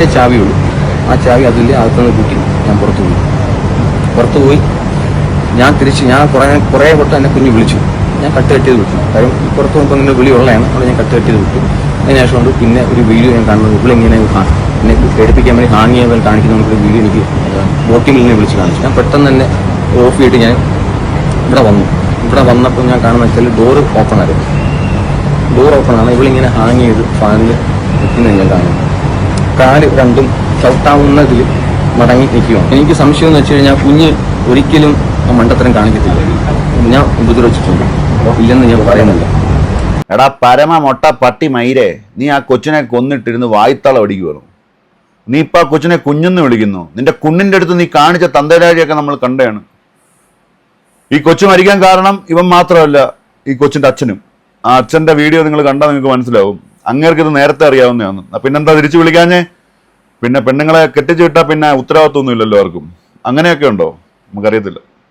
ഒറ്റ ചാവിയുള്ളൂ. ആ ചാവി അതിൽ അകത്തുനിന്ന് കൂട്ടി ഞാൻ പുറത്തു പോയി. പുറത്തു പോയി ഞാൻ തിരിച്ച് ഞാൻ കുറേ കുറേ വട്ടം എന്നെ കുഞ്ഞ് വിളിച്ചു. ഞാൻ കട്ട് കെട്ടിയത് വിട്ടു. കാര്യം പുറത്ത് നോക്കുമ്പോൾ ഇങ്ങനെ വിളി ഉള്ളതാണ്. അവിടെ ഞാൻ കട്ട് കെട്ടിയത് വിട്ടു. അതിന് ശേഷം കൊണ്ട് പിന്നെ ഒരു വീഡിയോ ഞാൻ കാണുന്നത് ഇവളിങ്ങനെ എന്നെ പേടിപ്പിക്കാൻ വേണ്ടി ഹാങ് ചെയ്യാൻ വേണ്ടി കാണിക്കുന്ന നമുക്ക് വീഡിയോ എനിക്ക് ബോട്ടിങ്ങിൽ നിന്ന് വിളിച്ച് കാണിച്ചു. ഞാൻ പെട്ടെന്ന് തന്നെ ഓഫ് ചെയ്തിട്ട് ഞാൻ ഇവിടെ വന്നു. ഇവിടെ വന്നപ്പോൾ ഞാൻ കാണുന്ന വെച്ചാൽ ഡോറ് ഓപ്പൺ ആയിരുന്നു. ഡോർ ഓപ്പൺ ആണ്. ഇവളിങ്ങനെ ഹാങ് ചെയ്ത് ഫാനിൽ നിൽക്കുന്നത് ഞാൻ കാണുന്നു. കാൽ രണ്ടും ചവിട്ടാവുന്നതിൽ മടങ്ങി നിൽക്കുകയാണ്. എനിക്ക് സംശയം എന്ന് വെച്ച് കഴിഞ്ഞാൽ കുഞ്ഞ് ഒരിക്കലും മണ്ടത്തരം കാണിക്കത്തില്ല. ഞാൻ ഉപദ്രവിച്ചിട്ടുണ്ട്. ഇല്ലെന്ന് ഞാൻ പറയുന്നില്ല. എടാ പരമ മൊട്ട പട്ടി മയിരെ നീ ആ കൊച്ചിനെ കൊന്നിട്ടിരുന്ന് വായ്ത്തള അടിക്കുവാണ്? നീ ഇപ്പൊ ആ കൊച്ചിനെ കുഞ്ഞെന്ന് വിളിക്കുന്നു. നിന്റെ കുഞ്ഞിന്റെ അടുത്ത് നീ കാണിച്ച തന്തരാഴിയൊക്കെ നമ്മൾ കണ്ടതാണ്. ഈ കൊച്ചു മരിക്കാൻ കാരണം ഇവൻ മാത്രമല്ല ഈ കൊച്ചിന്റെ അച്ഛനും. ആ അച്ഛന്റെ വീഡിയോ നിങ്ങൾ കണ്ടാൽ നിങ്ങൾക്ക് മനസ്സിലാവും. അങ്ങേർക്ക് ഇത് നേരത്തെ അറിയാവുന്നതാണ്. പിന്നെന്താ തിരിച്ചു വിളിക്കാഞ്ഞേ? പിന്നെ പെണ്ണുങ്ങളെ കെട്ടിച്ചു വിട്ടാൽ പിന്നെ ഉത്തരവാദിത്വമൊന്നും ഇല്ലല്ലോ ആർക്കും. അങ്ങനെയൊക്കെ ഉണ്ടോ? നമുക്കറിയത്തില്ല.